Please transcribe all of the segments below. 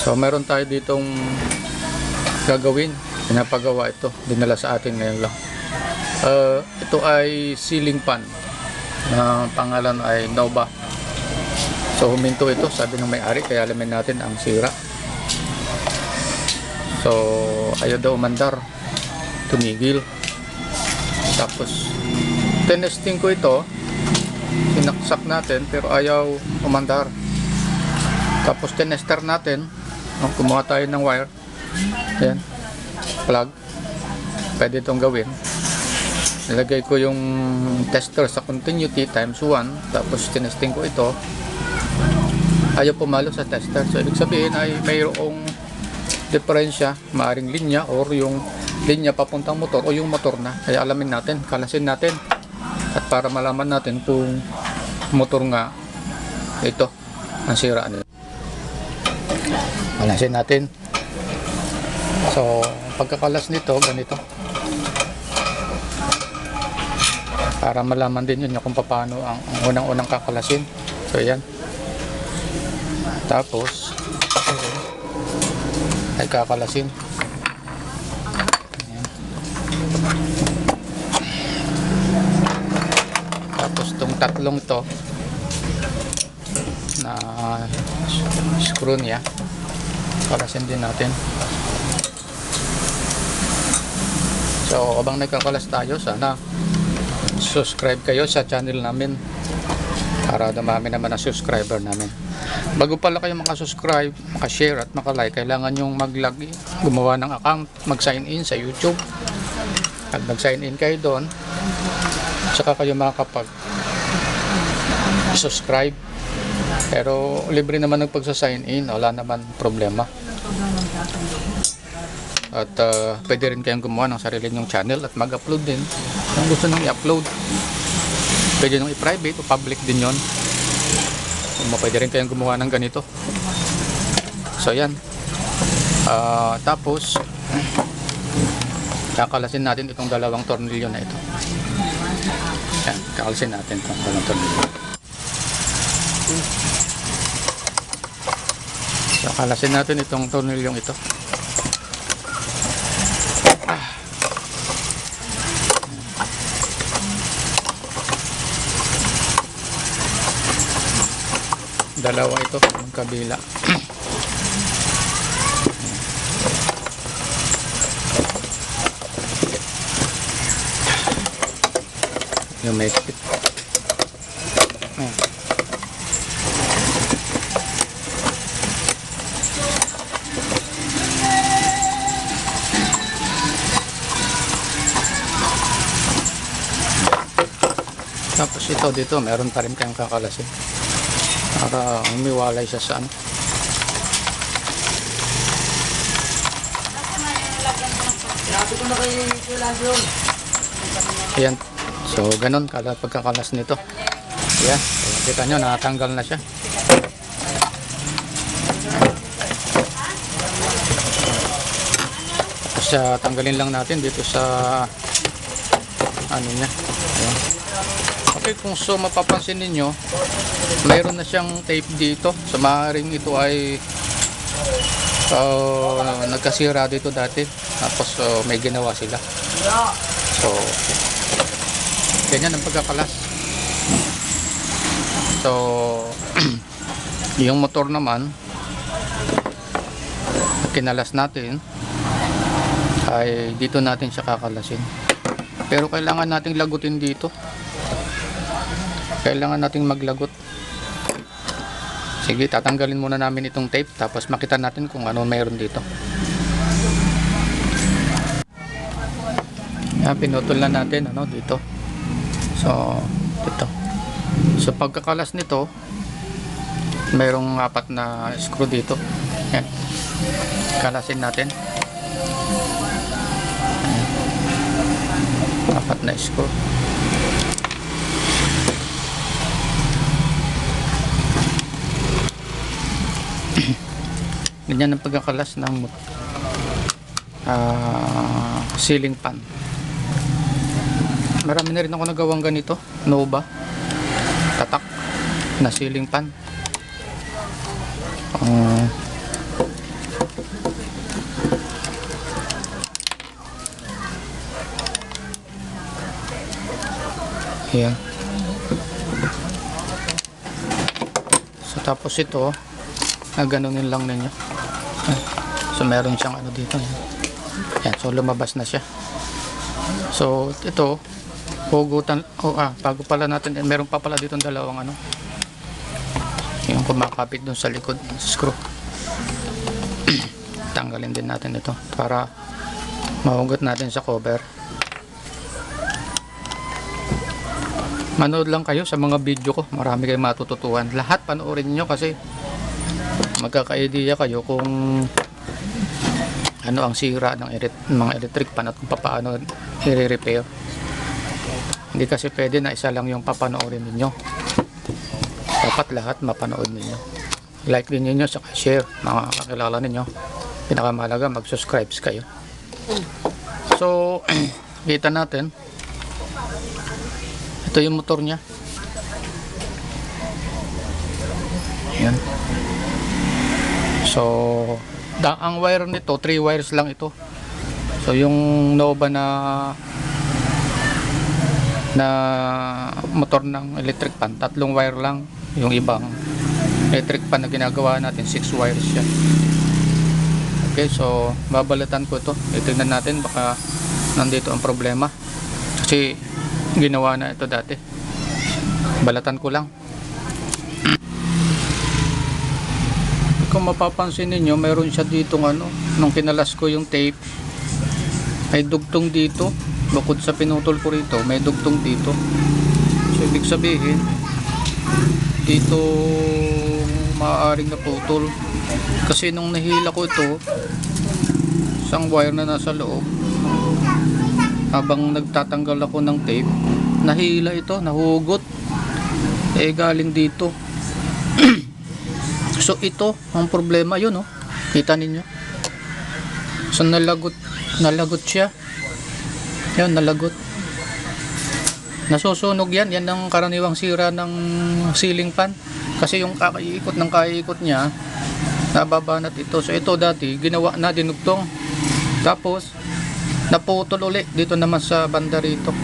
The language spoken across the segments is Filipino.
So meron tayo ditong gagawin. Pinapagawa ito. Dinala sa atin ngayon lang. Uh, ito ay ceiling fan. Na pangalan ay Nova. So huminto ito, sabi ng may-ari, kaya alamin natin ang sira. So ayaw daw umandar. Tumigil. Tapos tinesting ko ito. Sinaksak natin pero ayaw umandar. Tapos tinester natin. No, kumuha tayo ng wire. Ayan. Plug. Pwede itong gawin. Nilagay ko yung tester sa continuity times 1. Tapos tinesting ko ito. Ayaw pumalo sa tester. So, ibig sabihin ay mayroong diferensya. Maaring linya or yung linya papuntang motor o yung motor na. Kaya alamin natin. Kalasin natin. At para malaman natin kung motor nga ito ang sira nila. Kalasin natin. So, pagkakalas nito, ganito. Para malaman din yun kung paano ang, ang unang-unang kakalasin. So, yan. Tapos, ay kakalasin. Ayan. Tapos, tong tatlong to na screw niya kalasin din natin. So habang nagkakalas tayo sana subscribe kayo sa channel namin. Para dumami naman ang subscriber namin. Bago pala kayo makasubscribe makashare at makalike kailangan yung mag-log gumawa ng account mag sign in sa youtube. At mag sign in kayo doon. Saka kayo makakapag subscribe pero libre naman ng pagsa-sign in, wala naman problema. At uh, pwede rin kayong gumawa ng sarili nyong channel at mag-upload din. Kung gusto nyo i-upload, pwede nyo i-private o public din yon. Kung pwede rin kayong gumawa ng ganito. So yan. Ah, tapos, kakalasin natin itong dalawang tornilyo na ito. Yan, kakalasin natin itong dalawang tornilyo. So, kalasin natin itong tornilyong ito. Dalawa ito, yung kabila. yung may Ito dito, meron pa rin kayong kakalasin. Para umiwalay siya sa ano. Ayan. So, ganun kala pagkakalas nito. Ayan. So, kita nyo, nakatanggal na siya. Tapos ah, tanggalin lang natin dito sa ano niya. Okay, kung so mapapansin ninyo, mayroon na siyang tape dito. So maaaring ito ay uh, nagkasira dito dati. Tapos uh, may ginawa sila. So, ganyan ang pagkakalas. So, yung motor naman, na kinalas natin, ay dito natin siya kakalasin. Pero kailangan nating lagutin dito. Kailangan nating maglagot. Sige, tatanggalin muna namin itong tape tapos makita natin kung ano mayroon dito. Yan, pinutol na natin ano dito. So, dito. So, pagkakalas nito, mayroong apat na screw dito. Yan. Kalasin natin. apat na screw Ganyan ang pagkakalas ng uh, ceiling pan. Marami na rin ako nagawang ganito. Nova. Tatak. Na ceiling pan. Uh, ah. Ayan. So tapos ito, ah, gaganunin lang ninyo. So meron siyang ano dito. Ayan. Ayan, so lumabas na siya. So ito, hugutan, oh ah, bago pala natin, eh, meron pa pala dito dalawang ano. Yung kumakapit dun sa likod, screw. Tanggalin din natin ito para mahugot natin sa cover. Manood lang kayo sa mga video ko. Marami kayong matututuhan. Lahat panoorin niyo kasi magkaka-idea kayo kung ano ang sira ng elet- mga electric pan at kung paano i-repair. Hindi kasi pwede na isa lang yung papanoorin ninyo. Dapat lahat mapanood ninyo. Like din ninyo sa share mga kakilala ninyo. Pinakamalaga mag-subscribe kayo. So, kita natin ito yung motor niya. Yan. So, ang wire nito, 3 wires lang ito. So, yung Nova na na motor ng electric pan, tatlong wire lang. Yung ibang electric pan na ginagawa natin, 6 wires siya. Okay, so babalatan ko ito. Itignan natin baka nandito ang problema. Kasi ginawa na ito dati. Balatan ko lang. Kung mapapansin ninyo, meron siya dito ano, nung kinalas ko yung tape, may dugtong dito. Bukod sa pinutol ko rito, may dugtong dito. So, ibig sabihin, dito maaaring naputol. Kasi nung nahila ko ito, isang wire na nasa loob, habang nagtatanggal ako ng tape, nahila ito, nahugot. Eh, galing dito. So, ito, ang problema yun, oh. Kita ninyo. So, nalagot, nalagot siya. Yan, nalagot. Nasusunog yan. Yan ang karaniwang sira ng ceiling fan. Kasi yung kaiikot ng kaiikot niya, nababanat ito. So, ito dati, ginawa na, dinugtong. Tapos, naputol uli dito naman sa banda rito.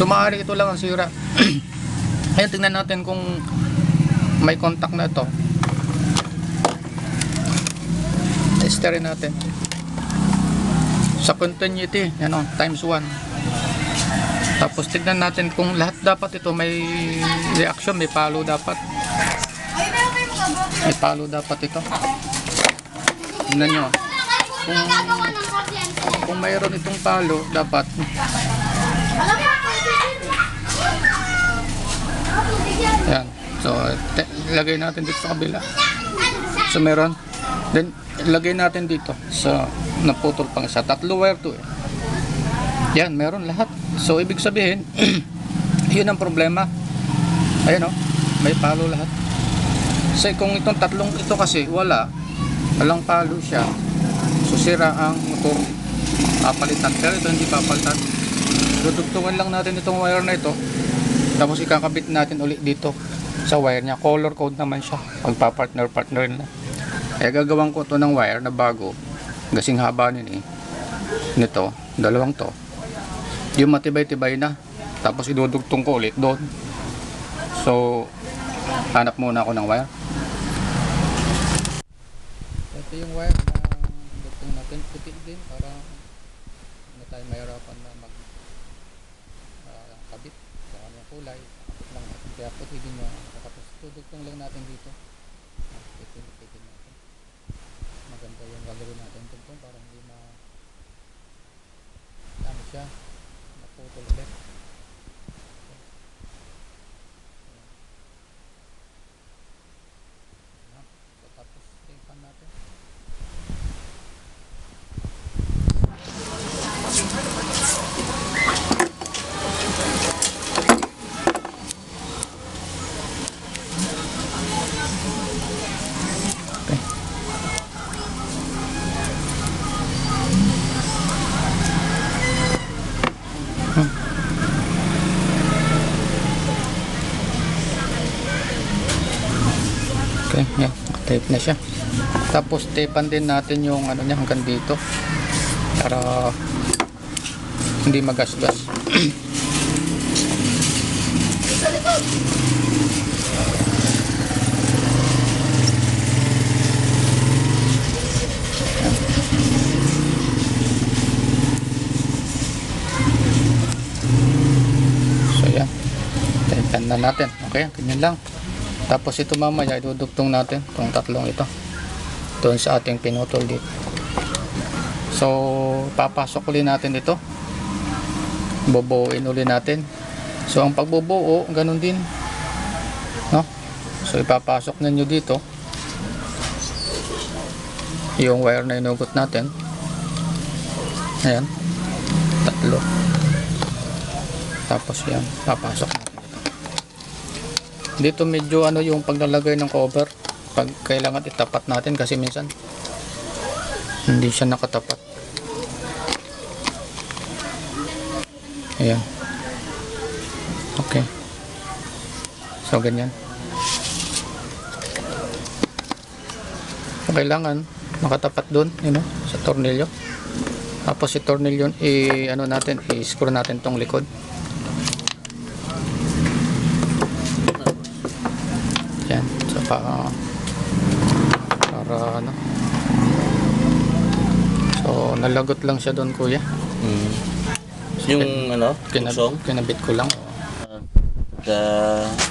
So maaari ito lang ang sira. Ngayon tingnan natin kung may contact na ito. Testerin natin. Sa continuity, yan o, times 1. Tapos tignan natin kung lahat dapat ito may reaction, may palo dapat. May palo dapat ito. Tingnan nyo. Kung kung mayroon itong palo, dapat yan. So, lagay natin dito sa kabila. So, meron. Then, lagay natin dito sa naputol pang isa. Tatlo wire to eh. Yan, meron lahat. So, ibig sabihin, yun ang problema. Ayun oh, may palo lahat. So, kung itong tatlong ito kasi, wala. Walang palo siya. So, sira ang motor papalitan pero ito hindi papalitan dudugtungan lang natin itong wire na ito tapos ikakabit natin ulit dito sa wire niya color code naman siya magpa-partner partner na kaya gagawin ko to ng wire na bago. Gasing haba nini nito dalawang to. Yung matibay-tibay na. Tapos idudugtong ko ulit doon. So hanap muna ako ng wire. Ito yung wire na dugtong natin. Puti din para na tayo mahirapan na mag ah, kabit. Sa kanyang kulay. Kabit lang natin kaya puti din yung tapos tudugtong lang natin dito. Natin maganda yung gagawin natin tugtong para hindi ma ano siya naputol ulit Ayan. So, tapos tingnan natin Okay, Tape na siya. Tapos tapean din natin yung ano niya hanggang dito. Para hindi magasgas. So yan. Tayo na natin. Okay, ganyan lang. Tapos ito mamaya idudugtong natin itong tatlong ito. Doon sa ating pinutol dito. So, papasok ulit natin ito. Bubuuin ulit natin. So, ang pagbubuo, ganun din. No? So, ipapasok ninyo dito. Yung wire na inugot natin. Ayan. Tatlo. Tapos yan, papasok. Dito medyo ano yung paglalagay ng cover. Pag kailangan itapat natin kasi minsan hindi siya nakatapat. Ayan. Okay. So, ganyan. So, kailangan nakatapat doon, you know, sa tornilyo. Tapos si tornilyo, i ano natin, i-screw natin tong likod. Yan. So, pa, para ano. So, nalagot lang siya doon, kuya. Mm. Yung ano, Kinab kusong, kinabit ko lang. sa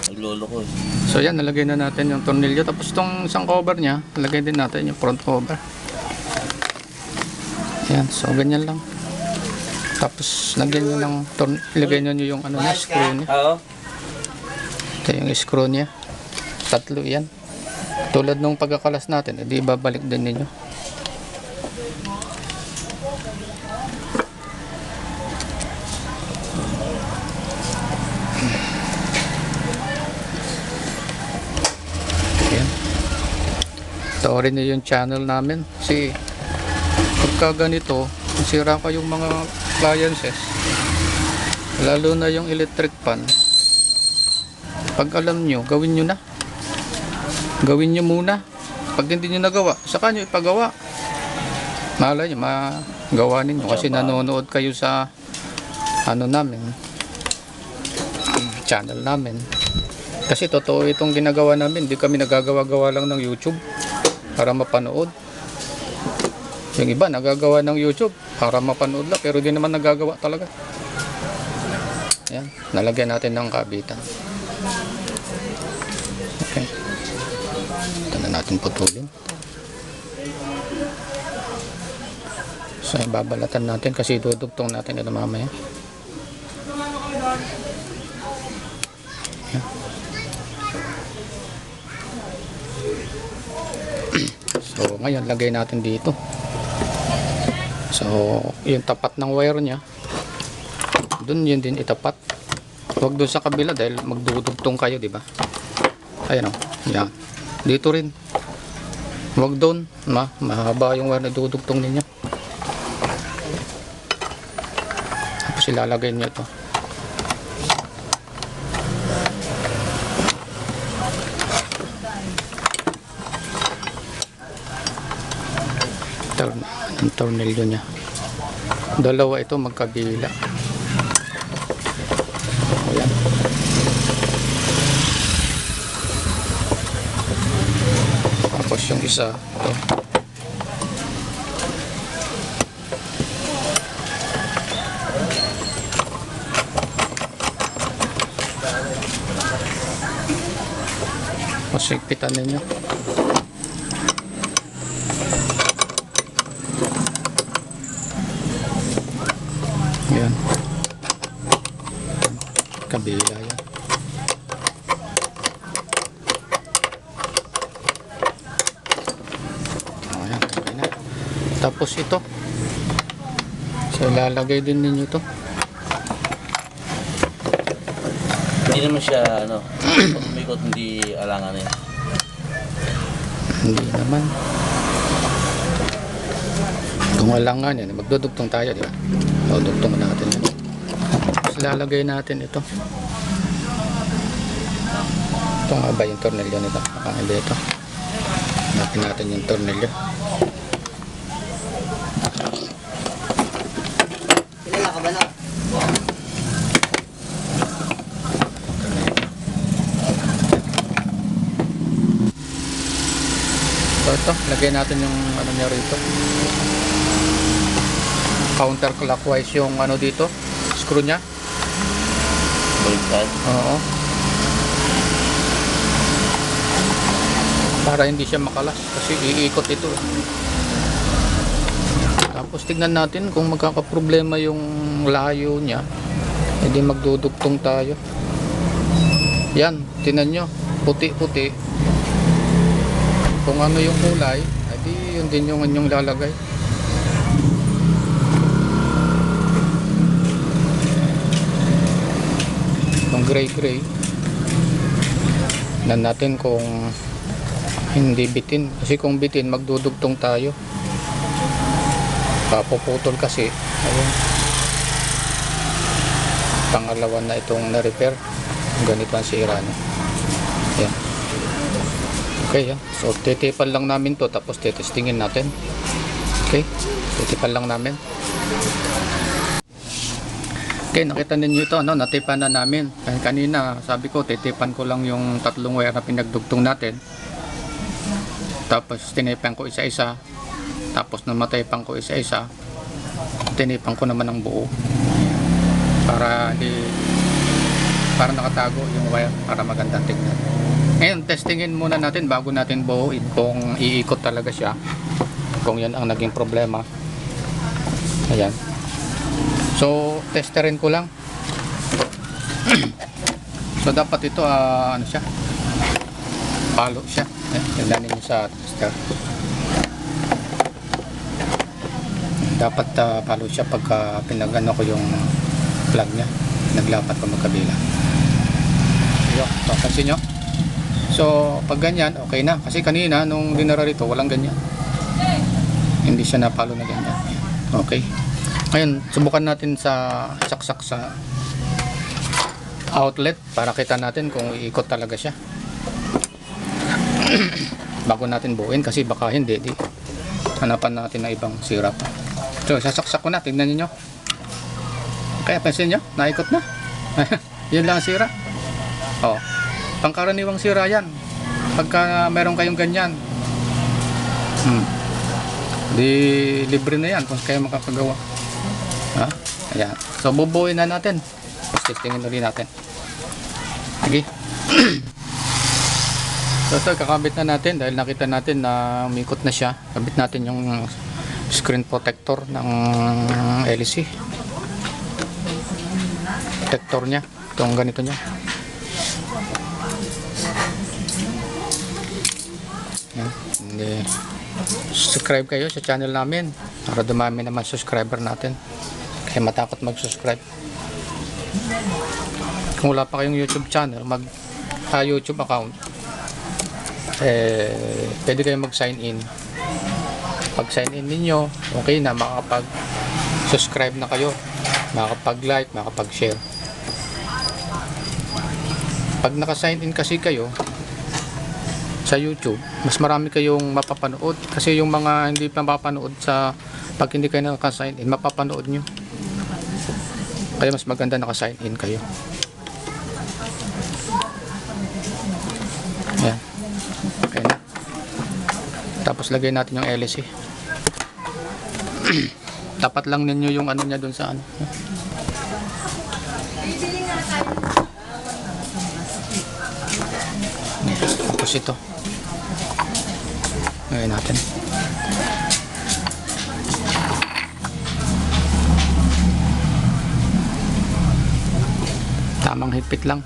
naglolo ko eh. So, yan, nalagay na natin yung tornilyo. Tapos, itong isang cover niya, nalagay din natin yung front cover. Yan. So, ganyan lang. Tapos, lagyan nyo ng torn ilagay nyo yung ano niya, screw niya. Oo. Ito yung screw niya. Tatlo yan. Tulad nung pagkakalas natin, edi babalik din ninyo. Yan. Tawrin niyo yung channel namin. Kasi pagka ganito, sira ka yung mga appliances, lalo na yung electric pan, pag alam nyo, gawin nyo na. Gawin nyo muna. Pag hindi nyo nagawa, saka nyo ipagawa. Malay nyo, magawa ninyo. Kasi nanonood kayo sa ano namin, channel namin. Kasi totoo itong ginagawa namin. Hindi kami nagagawa-gawa lang ng YouTube para mapanood. Yung iba nagagawa ng YouTube para mapanood lang pero di naman nagagawa talaga. Yan, nalagyan natin ng kabitan. Natin putulin. So, babalatan natin kasi dudugtong natin ito mamaya. So, ngayon, lagay natin dito. So, yung tapat ng wire niya, dun yun din itapat. Huwag dun sa kabila dahil magdudugtong kayo, di ba? Ayan o. Yan. Dito rin. Huwag doon. Ma, mahaba yung wire na dudugtong ninyo. Tapos ilalagay niyo ito. Torn ang tornilyo niya. Dalawa ito magkabila. Tapos yung isa, ito. Masigpitan ninyo. Yan. Kabila yan. O yan, okay na. Tapos ito. So ilalagay din ninyo to. Hindi naman siya ano, umikot hindi alangan eh. Hindi naman. Kung walang nga yan, magdudugtong tayo, di ba? O, dugtong natin yan. Tapos lalagay natin ito. Ito nga ba yung tornilyo nito? Ah, hindi ito. Hanapin natin yung tornilyo. Kabalot. So ito, lagay natin yung ano niya rito. Counterclockwise yung ano dito, screw niya. Baliktad? Oo. Para hindi siya makalas kasi iikot ito. Eh. Tapos tignan natin kung magkakaproblema yung layo niya. Hindi magdudugtong tayo. Yan, tinan nyo. Puti-puti. Kung ano yung kulay, edi yun din yung inyong lalagay. Yung gray-gray. Tignan natin kung hindi bitin. Kasi kung bitin, magdudugtong tayo. Papuputol kasi. Ayun. Pangalawa na itong na-repair. Ganito ang sira niya. Yan. Okay, yan. So, titipan lang namin to tapos titestingin natin. Okay? Titipan lang namin. Okay, nakita ninyo ito, no? natipan na namin. Kanina, sabi ko, titipan ko lang yung tatlong wire na pinagdugtong natin. Tapos, tinipan ko isa-isa. Tapos, namatay ko isa-isa. Tinipan ko naman ang buo. Para di para nakatago yung wire para magandang tingnan. Ngayon, testingin muna natin bago natin buuin kung iikot talaga siya. Kung yan ang naging problema. Ayan. So, testerin ko lang. so, dapat ito, ah, ano siya? Palo siya. Eh, tignan niyo sa tester. Dapat ah, palo siya pagka pinagano ko yung plug niya. Naglapat ko magkabila. Yo, so, nyo? So, pag ganyan, okay na. Kasi kanina, nung dinara rito, walang ganyan. Hindi siya napalo na ganyan. Okay. Ngayon, subukan natin sa saksak sa outlet para kita natin kung iikot talaga siya. Bago natin buuin kasi baka hindi, di hanapan natin ng ibang sira pa. So, sasaksak ko na, tingnan niyo. Kaya pansin nyo, naikot na. Yun lang ang sira. Oh, pangkaraniwang sira yan. Pagka meron kayong ganyan, hmm, di libre na yan kung kayo makakagawa. Ha? Ayan. So, bubuin na natin. Tapos testingin ulit natin. Sige. so, ito, kakabit na natin dahil nakita natin na umikot na siya. Kabit natin yung screen protector ng LC. Protector niya. Itong ganito niya. Hindi. Subscribe kayo sa channel namin para dumami naman subscriber natin. Kaya matakot mag-subscribe. Kung wala pa kayong YouTube channel, mag ah, YouTube account, eh, pwede kayo mag-sign in. Pag sign in ninyo, okay na, makakapag-subscribe na kayo, makakapag-like, makakapag-share. Pag naka-sign in kasi kayo, sa YouTube, mas marami kayong mapapanood kasi yung mga hindi pa mapapanood sa pag hindi kayo naka-sign in, mapapanood nyo. Kaya mas maganda naka-sign in kayo. Ayan. Okay na. Tapos lagay natin yung LC. Tapat lang ninyo yung ano niya dun sa ano. Tapos ito. Lagay natin. Tamang higpit lang.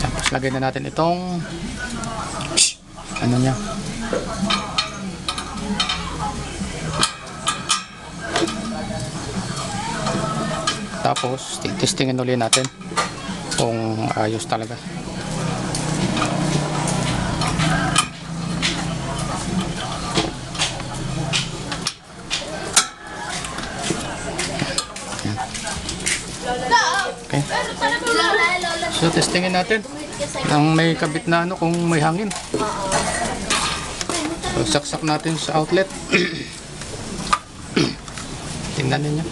Tapos lagay na natin itong ano niya. Tapos testingin ulit natin kung ayos talaga. So testingin natin nang may kabit na ano kung may hangin. So saksak natin sa outlet. Tingnan ninyo.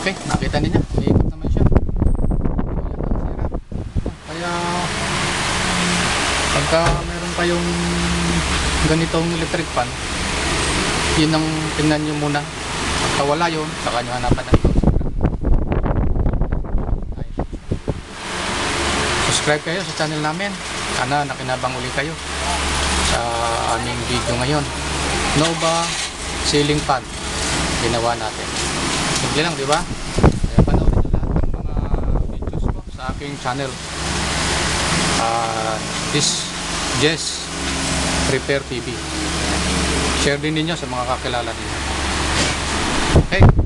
Okay, nakita ninyo. Ikot naman siya. Kaya Pagka meron kayong ganitong electric fan, yun ang tingnan nyo muna. Pagka wala yun, saka nyo hanapan ng ibang Ay. Subscribe kayo sa channel namin. Sana nakinabang uli kayo sa aming video ngayon. Nova ceiling fan ginawa natin. Simple lang, di ba? Kaya panoorin nyo lahat ng mga videos ko sa aking channel. Ah, this Jess Prepare TV. Share din ninyo sa mga kakilala ninyo. Okay?